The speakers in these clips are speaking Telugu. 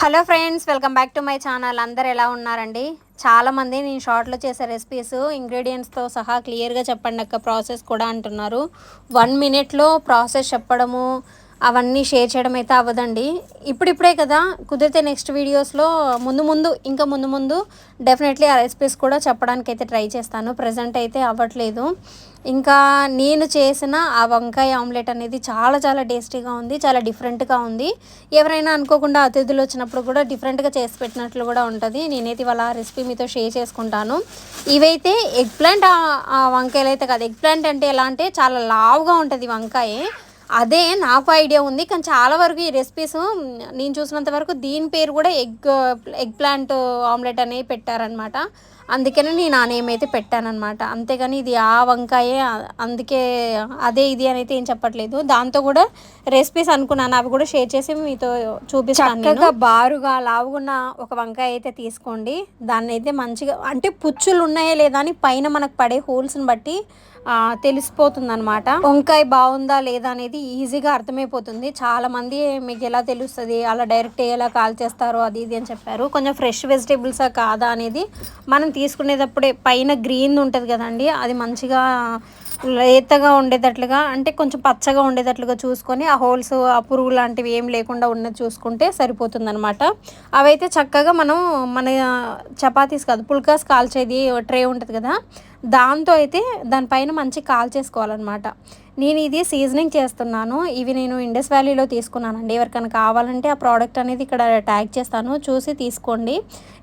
Hello friends welcome back to my channel. అందరు ఎలా ఉన్నారండి? చాలామంది నేను షార్ట్లో చేసే రెసిపీస్ ఇంగ్రీడియంట్స్తో సహా క్లియర్గా చెప్పండి అక్క ప్రాసెస్ కూడా అంటున్నారు. వన్ మినిట్లో ప్రాసెస్ చెప్పడము అవన్నీ షేర్ చేయడం అయితే అవ్వదండి. ఇప్పుడిప్పుడే కదా కుదిరితే నెక్స్ట్ వీడియోస్లో ముందు ముందు ఇంకా ముందు ముందు డెఫినెట్లీ ఆ రెసిపీస్ కూడా చెప్పడానికి అయితే ట్రై చేస్తాను. ప్రజెంట్ అయితే అవ్వట్లేదు. ఇంకా నేను చేసిన ఆ వంకాయ ఆమ్లెట్ అనేది చాలా చాలా టేస్టీగా ఉంది చాలా డిఫరెంట్గా ఉంది. ఎవరైనా అనుకోకుండా అతిథులు వచ్చినప్పుడు కూడా డిఫరెంట్గా చేసి పెట్టినట్లు కూడా ఉంటుంది. నేనైతే వాళ్ళ రెసిపీ మీతో షేర్ చేసుకుంటాను. ఇవైతే ఎగ్ ప్లాంట్ ఆ వంకాయలు అయితే కాదు. ఎగ్ ప్లాంట్ అంటే ఎలా అంటే చాలా లావుగా ఉంటుంది వంకాయ. అదే నాకు ఐడియా ఉంది కానీ చాలా వరకు ఈ రెసిపీస్ నేను చూసినంత వరకు దీని పేరు కూడా ఎగ్ ఎగ్ ప్లాంట్ ఆమ్లెట్ అనేవి పెట్టారనమాట అందుకనే నేను ఆ నేమ్ అయితే పెట్టానమాట అంతేగాని ఇది ఆ వంకాయే అందుకే అదే ఇది అని అయితే ఏం చెప్పట్లేదు. దాంతో కూడా రెసిపీస్ అనుకున్నాను. అవి కూడా షేర్ చేసి మీతో చూపిస్తాను చక్కగా బారుగా లావుగున్న ఒక వంకాయ అయితే తీసుకోండి. దాన్ని అయితే మంచిగా అంటే పుచ్చులు ఉన్నాయా లేదా అని పైన మనకు పడే హోల్స్ని బట్టి తెలిసిపోతుంది అనమాట వంకాయ బాగుందా లేదా అనేది ఈజీగా అర్థమైపోతుంది. చాలా మంది మీకు ఎలా తెలుస్తుంది అలా డైరెక్ట్ ఎలా కాల్ చేస్తారో అది ఇది అని చెప్పారు. కొంచెం ఫ్రెష్ వెజిటేబుల్సా కాదా అనేది మనం తీసుకునేటప్పుడే పైన గ్రీన్ ఉంటుంది కదండి అది మంచిగా లేతగా ఉండేటట్లుగా అంటే కొంచెం పచ్చగా ఉండేటట్లుగా చూసుకొని ఆ హోల్స్ ఆ పురుగు లాంటివి ఏం లేకుండా ఉన్నది చూసుకుంటే సరిపోతుందనమాట అవైతే చక్కగా మనం మన చపాతీస్ కాదు పుల్కాస్ కాల్చేది ట్రే ఉంటుంది కదా దాంతో అయితే దానిపైన మంచి కాల్ చేసుకోవాలన్నమాట. నేను ఇది సీజనింగ్ చేస్తున్నాను. ఇవి నేను ఇండస్ వ్యాలీలో తీసుకున్నానండి. ఎవరికైనా కావాలంటే ఆ ప్రోడక్ట్ అనేది ఇక్కడ ట్యాగ్ చేస్తాను. చూసి తీసుకోండి.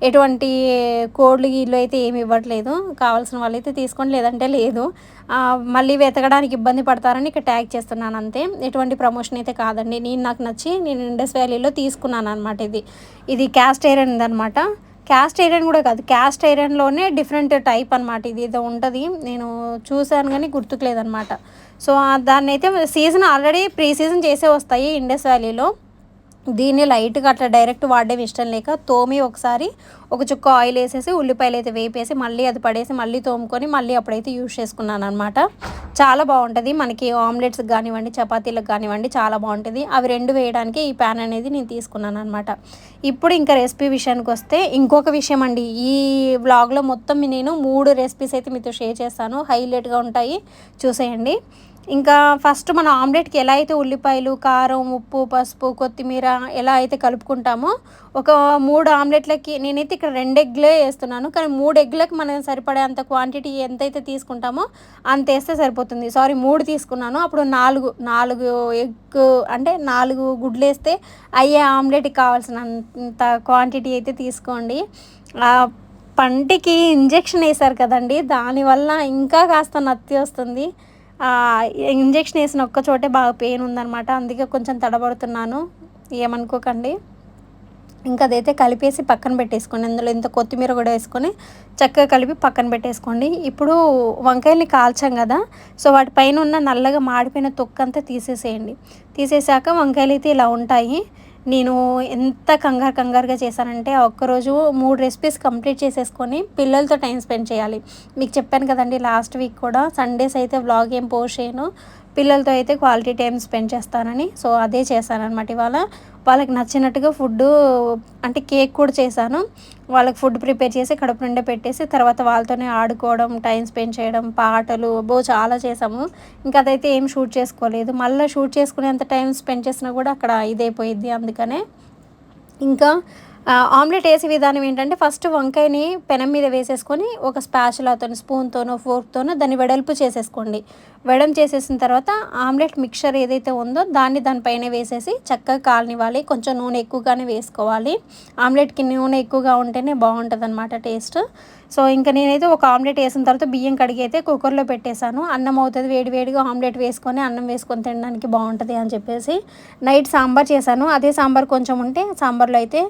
ఎటువంటి కోడ్లు గీళ్ళు అయితే ఏమి ఇవ్వట్లేదు. కావాల్సిన వాళ్ళు అయితే తీసుకోండి. లేదంటే లేదు. మళ్ళీ వెతకడానికి ఇబ్బంది పడతారని ఇక్కడ ట్యాగ్ చేస్తున్నాను అంతే. ఎటువంటి ప్రమోషన్ అయితే కాదండి. నేను నాకు నచ్చి నేను ఇండస్ వ్యాలీలో తీసుకున్నాను అనమాట ఇది. ఇది క్యాస్ట్ ఐరన్ అనమాట క్యాస్ట్ ఐరన్ కూడా కాదు. క్యాస్ట్ ఐరన్లోనే డిఫరెంట్ టైప్ అనమాట ఇది ఏదో ఉంటుంది. నేను చూశాను కానీ గుర్తుకులేదనమాట సో దాన్ని అయితే సీజన్ ఆల్రెడీ ప్రీ సీజన్ చేసే వస్తాయి ఇండస్ వ్యాలీలో దీన్ని లైట్గా అట్లా డైరెక్ట్ వాడడం ఇష్టం లేక తోమి ఒకసారి ఒక చుక్క ఆయిల్ వేసేసి ఉల్లిపాయలు అయితే వేపేసి మళ్ళీ అది పడేసి మళ్ళీ తోముకొని మళ్ళీ అప్పుడైతే యూజ్ చేసుకున్నాను అనమాట చాలా బాగుంటుంది. మనకి ఆమ్లెట్స్ కానివ్వండి చపాతీలకు కానివ్వండి చాలా బాగుంటుంది. అవి రెండు వేయడానికి ఈ ప్యాన్ అనేది నేను తీసుకున్నాను అనమాట ఇప్పుడు ఇంకా రెసిపీ విషయానికి వస్తే ఇంకొక విషయం అండి. ఈ వ్లాగ్లో మొత్తం నేను మూడు రెసిపీస్ అయితే మీతో షేర్ చేస్తాను. హైలైట్గా ఉంటాయి. చూసేయండి. ఇంకా ఫస్ట్ మన ఆమ్లెట్కి ఎలా అయితే ఉల్లిపాయలు కారం ఉప్పు పసుపు కొత్తిమీర ఎలా అయితే కలుపుకుంటామో ఒక మూడు ఆమ్లెట్లకి నేనైతే ఇక్కడ రెండు ఎగ్లే వేస్తున్నాను. కానీ మూడు ఎగ్లకి మనం సరిపడే అంత క్వాంటిటీ ఎంతైతే తీసుకుంటామో అంత వేస్తే సరిపోతుంది. సారీ మూడు తీసుకున్నాను. అప్పుడు నాలుగు నాలుగు ఎగ్ అంటే నాలుగు గుడ్లు వేస్తే అయ్యే ఆమ్లెట్కి కావాల్సినంత క్వాంటిటీ అయితే తీసుకోండి. పంటికి ఇంజెక్షన్ వేశారు కదండి దానివల్ల ఇంకా కాస్త నత్తి వస్తుంది. ఇంజెక్షన్ వేసిన ఒక్క చోటే బాగా పెయిన్ ఉందనమాట అందుకే కొంచెం తడబడుతున్నాను. ఏమనుకోకండి. ఇంకా అదైతే కలిపేసి పక్కన పెట్టేసుకోండి. అందులో ఇంత కొత్తిమీర కూడా వేసుకొని చక్కగా కలిపి పక్కన పెట్టేసుకోండి. ఇప్పుడు వంకాయల్ని కాల్చాం కదా సో వాటి పైన ఉన్న నల్లగా మాడిపోయిన తొక్కంతా తీసేసేయండి. తీసేసాక వంకాయలు అయితే ఇలా ఉంటాయి. నేను ఎంత కంగారు కంగారుగా చేశానంటే ఒక్కరోజు మూడు రెసిపీస్ కంప్లీట్ చేసేసుకొని పిల్లలతో టైం స్పెండ్ చేయాలి. మీకు చెప్పాను కదండి లాస్ట్ వీక్ కూడా సండేస్ అయితే వ్లాగ్ ఏం పోస్ట్ చేయను. పిల్లలతో అయితే క్వాలిటీ టైం స్పెండ్ చేస్తానని. సో అదే చేశాను అనమాట ఇవాళ. వాళ్ళకి నచ్చినట్టుగా ఫుడ్ అంటే కేక్ కూడా చేశాను. వాళ్ళకి ఫుడ్ ప్రిపేర్ చేసి కడుపు నిండా పెట్టేసి తర్వాత వాళ్ళతోనే ఆడుకోవడం టైం స్పెండ్ చేయడం పాటలు బో చాలా చేసాము ఇంకా అదైతే ఏం షూట్ చేసుకోలేదు. మళ్ళీ షూట్ చేసుకునేంత టైం స్పెండ్ చేసినా కూడా అక్కడ ఇదైపోయింది అందుకనే. ఇంకా ఆమ్లెట్ వేసే విధానం ఏంటంటే ఫస్ట్ వంకాయని పెనం మీద వేసేసుకొని ఒక స్పాచులాతో స్పూన్తోనో ఫోర్క్తోనో దాన్ని వెడల్పు చేసేసుకోండి. వెడం చేసేసిన తర్వాత ఆమ్లెట్ మిక్చర్ ఏదైతే ఉందో దాన్ని దానిపైన వేసేసి చక్కగా కాలనివ్వాలి. కొంచెం నూనె ఎక్కువగానే వేసుకోవాలి. ఆమ్లెట్కి నూనె ఎక్కువగా ఉంటేనే బాగుంటుంది అనమాట టేస్ట్. సో ఇంకా నేనైతే ఒక ఆమ్లెట్ వేసిన తర్వాత బియ్యం కడిగి అయితే కుక్కర్లో పెట్టేశాను. అన్నం అవుతుంది వేడి వేడిగా ఆమ్లెట్ వేసుకొని అన్నం వేసుకొని తినడానికి బాగుంటుంది అని చెప్పేసి నైట్ సాంబార్ చేశాను. అదే సాంబార్ కొంచెం ఉంటే సాంబార్లో అయితే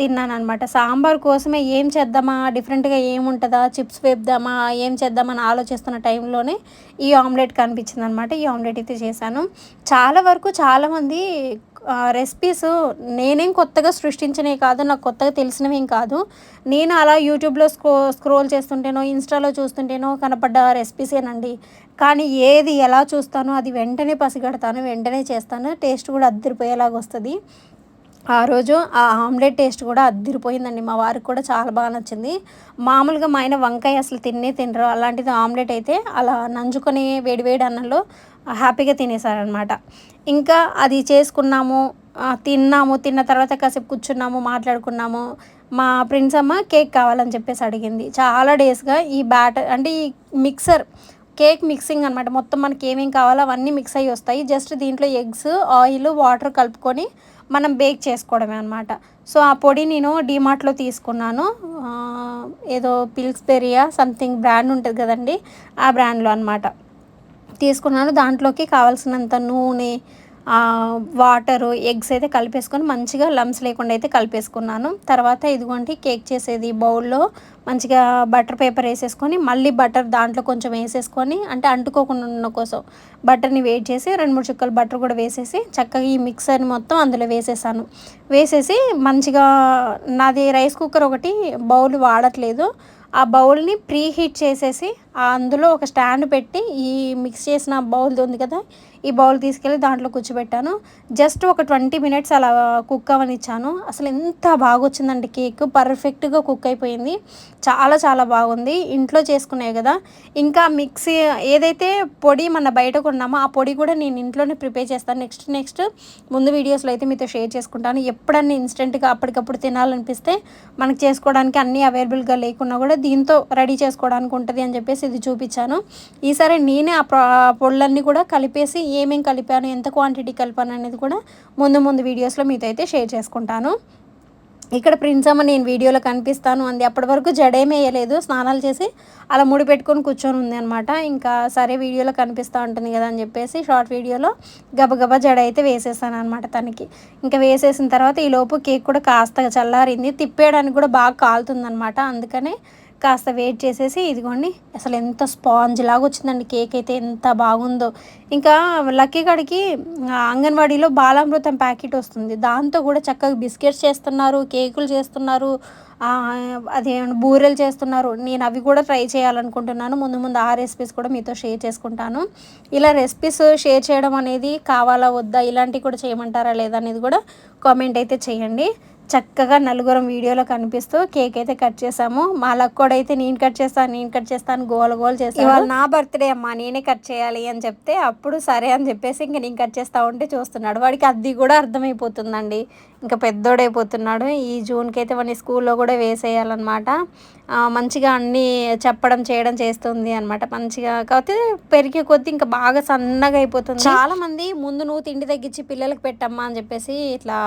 తిన్నాను అనమాట సాంబార్ కోసమే ఏం చేద్దామా డిఫరెంట్గా ఏముంటుందా చిప్స్ వేద్దామా ఏం చేద్దామని ఆలోచిస్తున్న టైంలోనే ఈ ఆమ్లెట్ కనిపించింది అనమాట ఈ ఆమ్లెట్ అయితే చేశాను. చాలా వరకు చాలామంది రెసిపీస్ నేనేం కొత్తగా సృష్టించినవి కాదు నాకు కొత్తగా తెలిసినవేం కాదు. నేను అలా యూట్యూబ్లో స్క్రో స్క్రోల్ చేస్తుంటేనో ఇన్స్టాలో చూస్తుంటేనో కనపడ్డ రెసిపీసేనండి కానీ ఏది ఎలా చూస్తానో అది వెంటనే పసిగడతాను వెంటనే చేస్తాను. టేస్ట్ కూడా అద్దరిపోయేలాగా వస్తుంది. ఆ రోజు ఆ ఆమ్లెట్ టేస్ట్ కూడా అద్దిరిపోయిందండి. మా వారికి కూడా చాలా బాగా నచ్చింది. మామూలుగా మా ఆయన వంకాయ అసలు తిన్నే తినరు. అలాంటిది ఆమ్లెట్ అయితే అలా నంజుకొని వేడివేడి అన్నంలో హ్యాపీగా తినేసారనమాట ఇంకా అది చేసుకున్నాము తిన్నాము. తిన్న తర్వాత కాసేపు కూర్చున్నాము మాట్లాడుకున్నాము. మా ప్రిన్స్ అమ్మ కేక్ కావాలని చెప్పేసి అడిగింది. చాలా డేస్గా ఈ బ్యాటర్ అంటే ఈ మిక్సర్ కేక్ మిక్సింగ్ అనమాట మొత్తం మనకి ఏమేమి కావాలో అవన్నీ మిక్స్ అయ్యి వస్తాయి. జస్ట్ దీంట్లో ఎగ్స్ ఆయిల్ వాటర్ కలుపుకొని మనం బేక్ చేసుకోవడమే అనమాట సో ఆ పొడి నేను డీమార్ట్లో తీసుకున్నాను. ఏదో పిల్స్బెరియా సంథింగ్ బ్రాండ్ ఉంటుంది కదండి ఆ బ్రాండ్లో అనమాట తీసుకున్నాను. దాంట్లోకి కావాల్సినంత నూనె వాటరు ఎగ్స్ అయితే కలిపేసుకొని మంచిగా లమ్స్ లేకుండా అయితే కలిపేసుకున్నాను. తర్వాత ఇదిగోండి కేక్ చేసేది బౌల్లో మంచిగా బటర్ పేపర్ వేసేసుకొని మళ్ళీ బటర్ దాంట్లో కొంచెం వేసేసుకొని అంటే అంటుకోకుండా ఉన్న కోసం బటర్ని వేడి చేసి రెండు మూడు చుక్కలు బటర్ కూడా వేసేసి చక్కగా ఈ మిక్సర్ని మొత్తం అందులో వేసేసాను. వేసేసి మంచిగా నాది రైస్ కుక్కర్ ఒకటి బౌల్ వాడట్లేదు. ఆ బౌల్ని ప్రీ హీట్ చేసేసి అందులో ఒక స్టాండ్ పెట్టి ఈ మిక్స్ చేసిన బౌల్ది ఉంది కదా ఈ బౌల్ తీసుకెళ్ళి దాంట్లో కూర్చోబెట్టాను. జస్ట్ ఒక ట్వంటీ మినిట్స్ అలా కుక్ అవనిచ్చాను. అసలు ఎంత బాగా వచ్చిందండి కేక్. పర్ఫెక్ట్గా కుక్ అయిపోయింది. చాలా చాలా బాగుంది. ఇంట్లో చేసుకునే కదా. ఇంకా మిక్సీ ఏదైతే పొడి మన బయట కొన్నామో ఆ పొడి కూడా నేను ఇంట్లోనే ప్రిపేర్ చేస్తాను. నెక్స్ట్ నెక్స్ట్ ముందు వీడియోస్లో అయితే మీతో షేర్ చేసుకుంటాను. ఎప్పుడన్నీ ఇన్స్టెంట్గా అప్పటికప్పుడు తినాలనిపిస్తే మనకు చేసుకోవడానికి అన్నీ అవైలబుల్గా లేకున్నా కూడా దీంతో రెడీ చేసుకోవడానికి ఉంటుంది అని చెప్పేసి ఇది చూపించాను. ఈసారి నేనే ఆ పొళ్ళన్నీ కూడా కలిపేసి ఏమేమి కలిపాను ఎంత క్వాంటిటీ కలిపాను అనేది కూడా ముందు ముందు వీడియోస్లో మీతో అయితే షేర్ చేసుకుంటాను. ఇక్కడ ప్రిన్స్ అమ్మ నేను వీడియోలో కనిపిస్తాను. అంది అప్పటి వరకు జడేమేయలేదు స్నానాలు చేసి అలా ముడి పెట్టుకొని కూర్చొని ఉంది అనమాట ఇంకా సరే వీడియోలో కనిపిస్తూ ఉంటుంది కదా అని చెప్పేసి షార్ట్ వీడియోలో గబగబా జడ అయితే వేసేసాను అనమాట తనకి. ఇంకా వేసేసిన తర్వాత ఈ లోపు కేక్ కూడా కాస్త చల్లారింది. తిప్పేయడానికి కూడా బాగా కాలుతుంది అనమాట అందుకనే కాస్త వెయిట్ చేసేసి ఇదిగోండి అసలు ఎంత స్పాంజ్ లాగా వచ్చిందండి కేక్ అయితే ఎంత బాగుందో. ఇంకా లక్కీ కాడికి అంగన్వాడీలో బాలామృతం ప్యాకెట్ వస్తుంది. దాంతో కూడా చక్కగా బిస్కెట్స్ చేస్తున్నారు కేకులు చేస్తున్నారు అదే బూరెలు చేస్తున్నారు. నేను అవి కూడా ట్రై చేయాలనుకుంటున్నాను. ముందు ముందు ఆ రెసిపీస్ కూడా మీతో షేర్ చేసుకుంటాను. ఇలా రెసిపీస్ షేర్ చేయడం అనేది కావాలా వద్దా ఇలాంటివి కూడా చేయమంటారా లేదా అనేది కూడా కామెంట్ అయితే చేయండి. చక్కగా నలుగురం వీడియోలో కనిపిస్తూ కేక్ అయితే కట్ చేసాము. మా లక్కోడైతే నేను కట్ చేస్తాను నేను కట్ చేస్తాను గోల గోల్ చేస్తాను ఇవాళ నా బర్త్డే అమ్మా నేనే కట్ చేయాలి అని చెప్తే అప్పుడు సరే అని చెప్పేసి ఇంక నేను కట్ చేస్తా ఉంటే చూస్తున్నాడు. వాడికి అది కూడా అర్థమైపోతుందండి. ఇంకా పెద్దోడైపోతున్నాడు ఈ జూన్కి అయితే వాడిని స్కూల్లో కూడా వేసేయాలన్నమాట. మంచిగా అన్నీ చెప్పడం చేయడం చేస్తుంది అనమాట మంచిగా కాకపోతే పెరిగే కొద్దీ ఇంకా బాగా సన్నగా అయిపోతుంది. చాలా మంది ముందు నువ్వు తిండి తగ్గించి పిల్లలకు పెట్టమ్మా అని చెప్పేసి ఇట్లా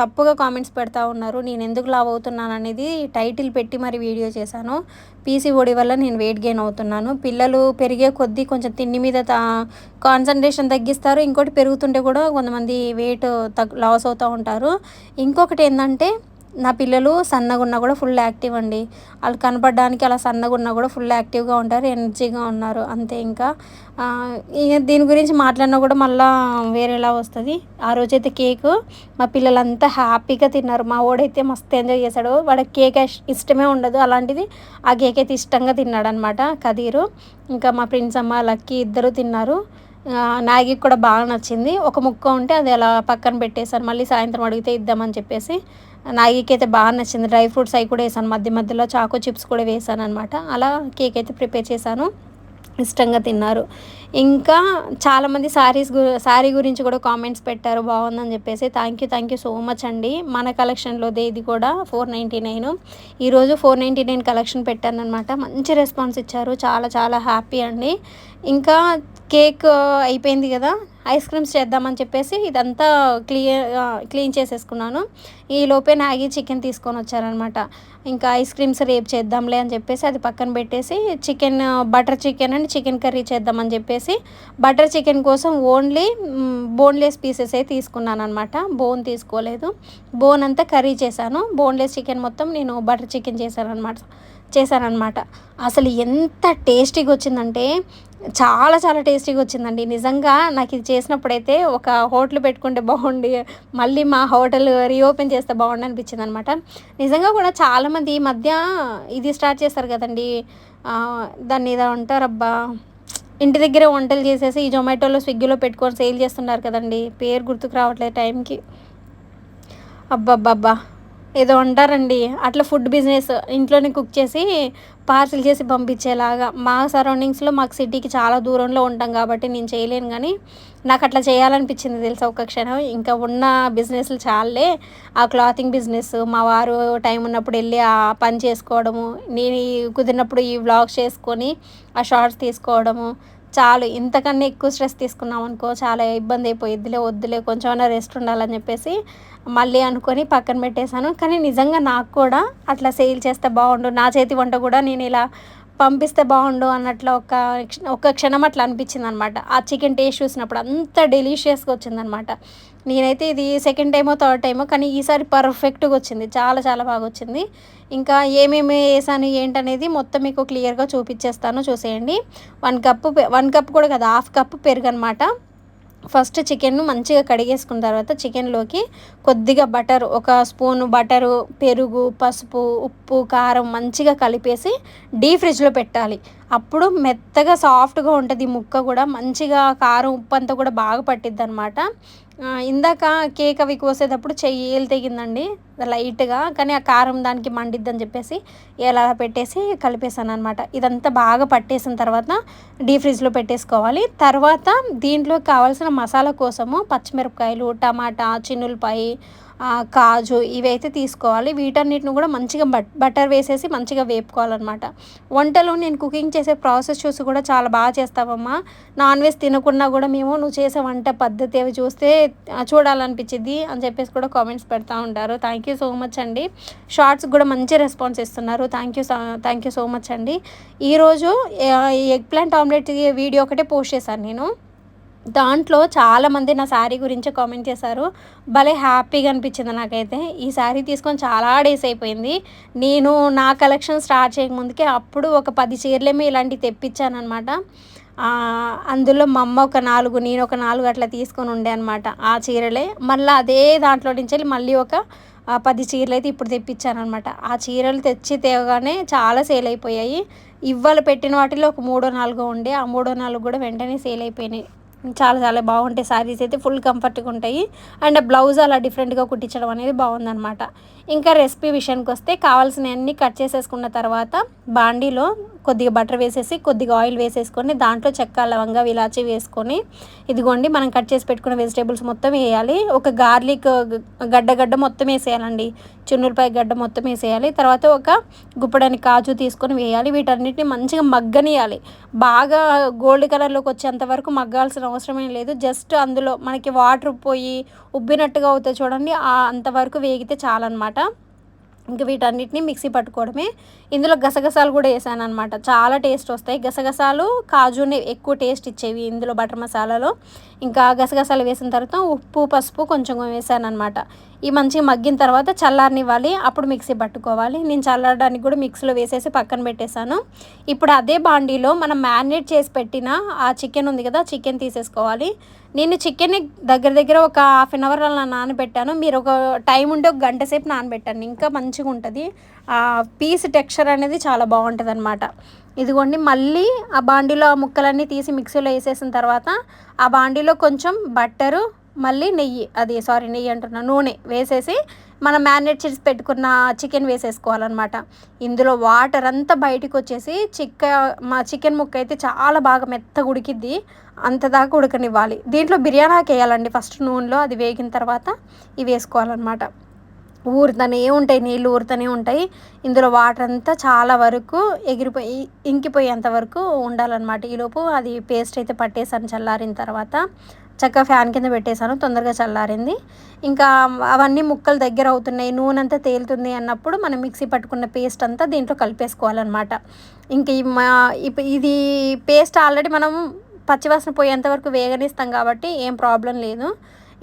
తప్పుగా కామెంట్స్ పెడతా ఉన్నారు. నేను ఎందుకు లావ్ అవుతున్నాను అనేది టైటిల్ పెట్టి మరి వీడియో చేశాను. పీసీఓడి వల్ల నేను వెయిట్ గెయిన్ అవుతున్నాను. పిల్లలు పెరిగే కొద్దీ కొంచెం తిండి మీద కాన్సన్ట్రేషన్ తగ్గిస్తారు. ఇంకోటి పెరుగుతుంటే కూడా కొంతమంది వెయిట్ తగ్ లాస్ అవుతూ ఉంటారు. ఇంకొకటి ఏంటంటే నా పిల్లలు సన్నగా ఉన్నా కూడా ఫుల్ యాక్టివ్ అండి. వాళ్ళు కనపడడానికి అలా సన్నగా ఉన్నా కూడా ఫుల్ యాక్టివ్గా ఉంటారు ఎనర్జీగా ఉన్నారు. అంతే ఇంకా. దీని గురించి మాట్లాడినా కూడా మళ్ళీ వేరేలా వస్తుంది. ఆ రోజైతే కేక్ మా పిల్లలంతా హ్యాపీగా తిన్నారు. మా ఓడైతే మస్తు ఎంజాయ్ చేశాడు. వాడికి కేక్ ఇష్టమే ఉండదు. అలాంటిది ఆ కేక్ అయితే ఇష్టంగా తిన్నాడు అనమాట కదీరు. ఇంకా మా ఫ్రెండ్స్ అమ్మ లక్కీ ఇద్దరు తిన్నారు. నాగికి కూడా బాగా నచ్చింది. ఒక ముక్క ఉంటే అది అలా పక్కన పెట్టేశాను మళ్ళీ సాయంత్రం అడిగితే ఇద్దామని చెప్పేసి నాగికి అయితే బాగా నచ్చింది. డ్రై ఫ్రూట్స్ అవి కూడా వేసాను మధ్య మధ్యలో చాకో చిప్స్ కూడా వేసాను అనమాట అలా కేక్ అయితే ప్రిపేర్ చేశాను. ఇష్టంగా తిన్నారు. ఇంకా చాలామంది శారీస్ గు శారీ గురించి కూడా కామెంట్స్ పెట్టారు. బాగుందని చెప్పేసి thank you thank you so much అండి. మన కలెక్షన్లోదే ఇది కూడా ఫోర్ నైంటీ నైన్. ఈరోజు ఫోర్ నైంటీ నైన్ కలెక్షన్ పెట్టాను అనమాట మంచి రెస్పాన్స్ ఇచ్చారు. చాలా చాలా హ్యాపీ అండి. ఇంకా కేక్ అయిపోయింది కదా? ఐస్ క్రీమ్స్ చేద్దామని చెప్పేసి ఇదంతా క్లియర్ క్లీన్ చేసేసుకున్నాను. ఈ లోపే నాగి చికెన్ తీసుకొని వచ్చారనమాట. ఇంకా ఐస్ క్రీమ్స్ రేపు చేద్దాంలే అని చెప్పేసి అది పక్కన పెట్టేసి chicken butter chicken and chicken curry చేద్దామని చెప్పేసి బటర్ చికెన్ కోసం ఓన్లీ బోన్లెస్ పీసెస్ అయితే తీసుకున్నాను అనమాట బోన్ తీసుకోలేదు. బోన్ అంతా కర్రీ చేశాను. బోన్లెస్ చికెన్ మొత్తం నేను బటర్ చికెన్ చేశాను అనమాట చేశానమాట అసలు ఎంత టేస్టీగా వచ్చిందంటే చాలా చాలా టేస్టీగా వచ్చిందండి. నిజంగా నాకు ఇది చేసినప్పుడైతే ఒక హోటల్ పెట్టుకుంటే బాగుండి మళ్ళీ మా హోటల్ రీఓపెన్ చేస్తే బాగుండి అనిపించింది అనమాట నిజంగా కూడా చాలామంది ఈ మధ్య ఇది స్టార్ట్ చేస్తారు కదండి. దాన్ని ఏదో అంటారబ్బా ఇంటి దగ్గర వంటలు చేసేసి ఈ జొమాటోలో స్విగ్గీలో పెట్టుకొని సేల్ చేస్తున్నారు కదండి. పేరు గుర్తుకు రావట్లేదు టైంకి. అబ్బబ్బబ్బా. ఏదో అంటారండి. అట్లా ఫుడ్ బిజినెస్ ఇంట్లోనే కుక్ చేసి పార్సిల్ చేసి పంపించేలాగా. మా సరౌండింగ్స్లో మాకు సిటీకి చాలా దూరంలో ఉంటాం కాబట్టి నేను చేయలేను కానీ నాకు అట్లా చేయాలనిపించింది తెలుసా ఒక క్షణం. ఇంకా ఉన్న బిజినెస్లు చాలే ఆ క్లాతింగ్ బిజినెస్ మా వారు టైం ఉన్నప్పుడు వెళ్ళి ఆ పని చేసుకోవడము నేను కుదిరినప్పుడు ఈ వ్లాగ్స్ చేసుకొని ఆ షార్ట్స్ తీసుకోవడము చాలు. ఇంతకన్నా ఎక్కువ స్ట్రెస్ తీసుకున్నాం అనుకో చాలా ఇబ్బంది అయిపోయిద్దిలే వద్దులే కొంచెం రెస్ట్ ఉండాలని చెప్పేసి మళ్ళీ అనుకొని పక్కన పెట్టేశాను. కానీ నిజంగా నాకు కూడా అట్లా సేల్ చేస్తే బాగుండు. నా చేతి వంట కూడా నేను ఇలా పంపిస్తే బాగుండు అన్నట్లు ఒక ఒక క్షణం అట్లా అనిపించింది అనమాట ఆ చికెన్ టేస్ట్ చూసినప్పుడు అంత డెలిషియస్గా వచ్చిందనమాట. నేనైతే ఇది సెకండ్ టైమో థర్డ్ టైమో కానీ ఈసారి పర్ఫెక్ట్గా వచ్చింది. చాలా చాలా బాగా వచ్చింది. ఇంకా ఏమేమి వేసాను ఏంటనేది మొత్తం మీకు క్లియర్గా చూపించేస్తాను చూసేయండి. వన్ కప్పు వన్ కప్ కూడా కదా హాఫ్ కప్ పెరుగు అనమాట ఫస్ట్ చికెన్ను మంచిగా కడిగేసుకున్న తర్వాత చికెన్లోకి కొద్దిగా బటర్ ఒక స్పూన్ బటరు పెరుగు పసుపు ఉప్పు కారం మంచిగా కలిపేసి డీ ఫ్రిడ్జ్లో పెట్టాలి. అప్పుడు మెత్తగా సాఫ్ట్గా ఉంటుంది ముక్క కూడా. మంచిగా కారం ఉప్పు అంతా కూడా బాగా పట్టిద్ది అనమాట ఇందాక కేక్ అవి కోసేటప్పుడు చెయ్యి తెగిందండి లైట్గా కానీ ఆ కారం దానికి మండిద్దని చెప్పేసి ఎలా పెట్టేసి కలిపేసాను అనమాట ఇదంతా బాగా పట్టేసిన తర్వాత డీ ఫ్రిడ్జ్లో పెట్టేసుకోవాలి. తర్వాత దీంట్లో కావాల్సిన మసాలా కోసము పచ్చిమిరపకాయలు టమాటా చిన్నులపాయి కాజు ఇవైతే తీసుకోవాలి. వీటన్నిటిని కూడా మంచిగా బట్ బటర్ వేసేసి మంచిగా వేపుకోవాలన్నమాట. వంటలో నేను కుకింగ్ చేసే ప్రాసెస్ చూసి కూడా చాలా బాగా చేస్తావమ్మా. నాన్ వెజ్ తినకుండా కూడా మేము నువ్వు చేసే వంట పద్ధతి అవి చూస్తే చూడాలనిపించింది అని చెప్పేసి కూడా కామెంట్స్ పెడతా ఉంటారు. థ్యాంక్ యూ సో మచ్ అండి. షార్ట్స్ కూడా మంచి రెస్పాన్స్ ఇస్తున్నారు. Thank you thank you so much అండి. ఈరోజు ఎగ్ ప్లాంట్ ఆమ్లెట్ వీడియో ఒకటే పోస్ట్ చేశాను నేను. దాంట్లో చాలామంది నా శారీ గురించి కామెంట్ చేశారు. భలే హ్యాపీగా అనిపించింది నాకైతే. ఈ శారీ తీసుకొని చాలా డేస్ అయిపోయింది. నేను నా కలెక్షన్ స్టార్ట్ చేయకముందుకే అప్పుడు ఒక పది చీరలేమో ఇలాంటివి తెప్పించాను అనమాట అందులో మా అమ్మ ఒక నాలుగు నేను ఒక నాలుగు అట్లా తీసుకొని ఉండే అనమాట ఆ చీరలే. మళ్ళీ అదే దాంట్లో నుంచి మళ్ళీ ఒక పది చీరలు అయితే ఇప్పుడు తెప్పించాను అనమాట ఆ చీరలు తెచ్చి తేవగానే చాలా సేల్ అయిపోయాయి. ఇవాళ పెట్టిన వాటిలో ఒక మూడో నాలుగో ఉండే. ఆ మూడో నాలుగు కూడా వెంటనే సేల్ అయిపోయినాయి. చాలా చాలా బాగుంటాయి. శారీస్ అయితే ఫుల్ కంఫర్ట్గా ఉంటాయి. అండ్ బ్లౌజ్ అలా డిఫరెంట్గా కుట్టించడం అనేది బాగుందనమాట ఇంకా రెసిపీ విషయానికి వస్తే కావాల్సినవన్నీ కట్ చేసేసుకున్న తర్వాత బాండీలో కొద్దిగా బటర్ వేసేసి కొద్దిగా ఆయిల్ వేసేసుకొని దాంట్లో చెక్క లవంగా ఇలాచి వేసుకొని ఇదిగోండి మనం కట్ చేసి పెట్టుకున్న వెజిటేబుల్స్ మొత్తం వేయాలి. ఒక గార్లిక్ గడ్డ గడ్డ మొత్తం వేసేయాలండి. చున్నులపై గడ్డ మొత్తం వేసేయాలి. తర్వాత ఒక గుప్పడని కాజు తీసుకొని వేయాలి. వీటన్నిటిని మంచిగా మగ్గనియాలి. బాగా గోల్డ్ కలర్లోకి వచ్చేంత వరకు మగ్గాల్సిన అవసరమే లేదు. జస్ట్ అందులో మనకి వాటర్ పోయి ఉబ్బినట్టుగా అవుతుంది చూడండి. అంతవరకు వేగితే చాలన్నమాట. ఇంకా వీటన్నిటిని మిక్సీ పట్టుకోవడమే. ఇందులో గసగసాలు కూడా వేసాను అనమాట చాలా టేస్ట్ వస్తాయి. గసగసాలు కాజుని ఎక్కువ టేస్ట్ ఇచ్చేవి ఇందులో బటర్ మసాలాలో. ఇంకా గసగసాలు వేసిన తర్వాత ఉప్పు పసుపు కొంచెం వేసాను అనమాట ఈ మంచిగా మగ్గిన తర్వాత చల్లారనివ్వాలి. అప్పుడు మిక్సీ పట్టుకోవాలి. నేను చల్లారడానికి కూడా మిక్సీలో వేసేసి పక్కన పెట్టేశాను. ఇప్పుడు అదే బాండీలో మనం మ్యారినేట్ చేసి పెట్టిన ఆ చికెన్ ఉంది కదా చికెన్ తీసేసుకోవాలి. నేను చికెన్ని దగ్గర దగ్గర ఒక హాఫ్ అన్ అవర్ అలా నానబెట్టాను. మీరు ఒక టైం ఉంటే ఒక గంట సేపు నానబెట్టాను ఇంకా మంచిగా ఉంటుంది. ఆ పీస్ టెక్స్చర్ అనేది చాలా బాగుంటుంది అనమాట ఇదిగోండి మళ్ళీ ఆ బాండీలో ఆ ముక్కలన్నీ తీసి మిక్సీలో వేసేసిన తర్వాత ఆ బాండీలో కొంచెం బట్టరు మళ్ళీ నెయ్యి అది సారీ నెయ్యి అంటున్నా నూనె వేసేసి మనం మ్యారినేట్ చేసి పెట్టుకున్న చికెన్ వేసేసుకోవాలన్నమాట. ఇందులో వాటర్ అంతా బయటకు వచ్చేసి చిక్క మా చికెన్ ముక్క అయితే చాలా బాగా మెత్తగా ఉడికిద్ది. అంత దాకా ఉడకనివ్వాలి. దీంట్లో బిర్యానీకి వేయాలండి. ఫస్ట్ నూనెలో అది వేగిన తర్వాత ఇవి వేసుకోవాలన్నమాట. ఊరుతూనే ఉంటాయి నీళ్ళు ఊరుతూనే ఉంటాయి. ఇందులో వాటర్ అంతా చాలా వరకు ఎగిరిపోయి ఇంకిపోయేంత వరకు ఉండాలన్నమాట. ఈలోపు అది పేస్ట్ అయితే పట్టేసాను చల్లారిన తర్వాత. చక్కగా ఫ్యాన్ కింద పెట్టేశాను తొందరగా చల్లారింది. ఇంకా అవన్నీ ముక్కలు దగ్గర అవుతున్నాయి నూనె అంతా తేలుతుంది అన్నప్పుడు మనం మిక్సీ పట్టుకున్న పేస్ట్ అంతా దీంట్లో కలిపేసుకోవాలన్నమాట. ఇంక ఇది పేస్ట్ ఆల్రెడీ మనం పచ్చివాసన పోయేంత వరకు వేగనిస్తాం కాబట్టి ఏం ప్రాబ్లం లేదు.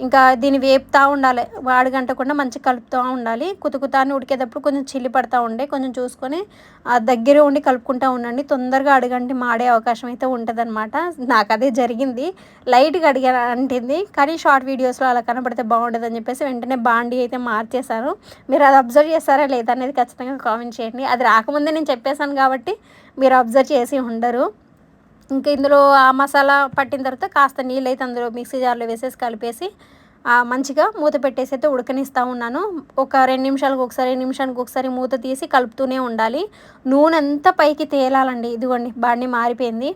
ఇంకా దీన్ని వేపుతూ ఉండాలి. వాడగంటకుండా మంచిగా కలుపుతూ ఉండాలి. కుతుకుతాన్ని ఉడికేటప్పుడు కొంచెం చిల్లి పడతా ఉండే కొంచెం చూసుకొని దగ్గర ఉండి కలుపుకుంటూ ఉండండి. తొందరగా అడగండి మాడే అవకాశం అయితే ఉంటుందన్నమాట. నాకు అదే జరిగింది. లైట్గా అడిగా అంటింది. కానీ షార్ట్ వీడియోస్లో అలా కనబడితే బాగుంటుంది అని చెప్పేసి వెంటనే బాండి అయితే మార్చేశాను మీరు అది అబ్జర్వ్ చేస్తారా లేదా అనేది ఖచ్చితంగా కామెంట్ చేయండి. అది రాకముందే నేను చెప్పేశాను కాబట్టి మీరు అబ్జర్వ్ చేసి ఉండరు. ఇంకా ఇందులో ఆ మసాలా పట్టిన తర్వాత కాస్త నీళ్ళు అయితే అందులో మిక్సీ జార్లో వేసేసి కలిపేసి మంచిగా మూత పెట్టేసి అయితే ఉడకనిస్తూ ఉన్నాను. ఒక రెండు నిమిషాలకు ఒకసారి నిమిషానికి ఒకసారి మూత తీసి కలుపుతూనే ఉండాలి. నూనె అంతా పైకి తేలాలండి. ఇదిగోండి బాడీ మారిపోయింది.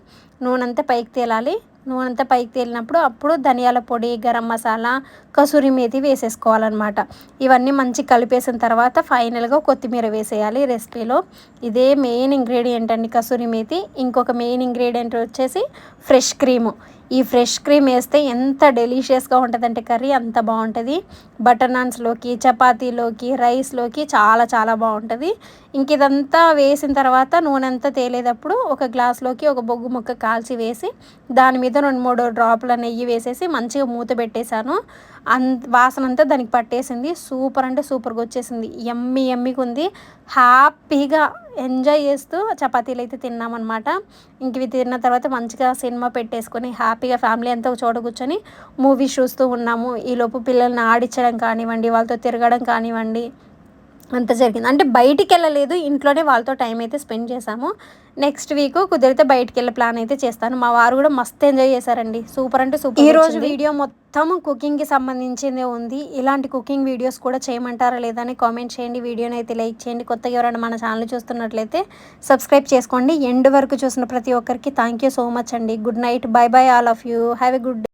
నూనె అంతా పైకి తేలాలి. నూనె అంతా పైకి తేలినప్పుడు అప్పుడు ధనియాల పొడి గరం మసాలా కసూరి మేతి వేసేసుకోవాలన్నమాట. ఇవన్నీ మంచి కలిపేసిన తర్వాత ఫైనల్గా కొత్తిమీర వేసేయాలి రెసిపీలో. ఇదే మెయిన్ ఇంగ్రీడియంట్ అండి కసూరి మేతి. ఇంకొక మెయిన్ ఇంగ్రీడియంట్ వచ్చేసి ఫ్రెష్ క్రీము. ఈ ఫ్రెష్ క్రీమ్ వేస్తే ఎంత డెలిషియస్గా ఉంటుందంటే కర్రీ అంత బాగుంటుంది. బటర్ నాన్స్లోకి చపాతీలోకి రైస్లోకి చాలా చాలా బాగుంటుంది. ఇంక ఇదంతా వేసిన తర్వాత నూనె అంతా తేలేటప్పుడు ఒక గ్లాస్లోకి ఒక బొగ్గు ముక్క కాల్చి వేసి దాని మీద రెండు మూడు డ్రాపుల నెయ్యి వేసేసి మంచిగా మూత పెట్టేశాను. అంత వాసన అంతా దానికి పట్టేసింది. సూపర్ అంటే సూపర్గా వచ్చేసింది. ఎమ్మి ఎమ్మిగా ఉంది. హ్యాపీగా ఎంజాయ్ చేస్తూ చపాతీలు అయితే తిన్నామన్నమాట. ఇంక ఇవి తిన్న తర్వాత మంచిగా సినిమా పెట్టేసుకొని హ్యాపీగా ఫ్యామిలీ అంతా ఒక చోట కూర్చొని మూవీస్ చూస్తూ ఉన్నాము. ఈలోపు పిల్లల్ని ఆడించడం కానివ్వండి వాళ్ళతో తిరగడం కానివ్వండి అంత జరిగింది. అంటే బయటికి వెళ్ళలేదు ఇంట్లోనే వాళ్ళతో టైం అయితే స్పెండ్ చేశాము. నెక్స్ట్ వీక్ కుదిరితే బయటికి వెళ్ళే ప్లాన్ అయితే చేస్తాను. మా వారు కూడా మస్తు ఎంజాయ్ చేశారండి. సూపర్ అంటే సూపర్ ఈ రోజు వీడియో మొత్తం కుకింగ్కి సంబంధించిందే ఉంది. ఇలాంటి కుకింగ్ వీడియోస్ కూడా చేయమంటారా లేదా అని కామెంట్ చేయండి. వీడియోని అయితే లైక్ చేయండి. కొత్తగా ఎవరైనా మన ఛానల్ చూస్తున్నట్లయితే సబ్స్క్రైబ్ చేసుకోండి. ఎండ్ వరకు చూసిన ప్రతి ఒక్కరికి థ్యాంక్ యూ సో మచ్ అండి. Good night. Bye bye all of you. Have a good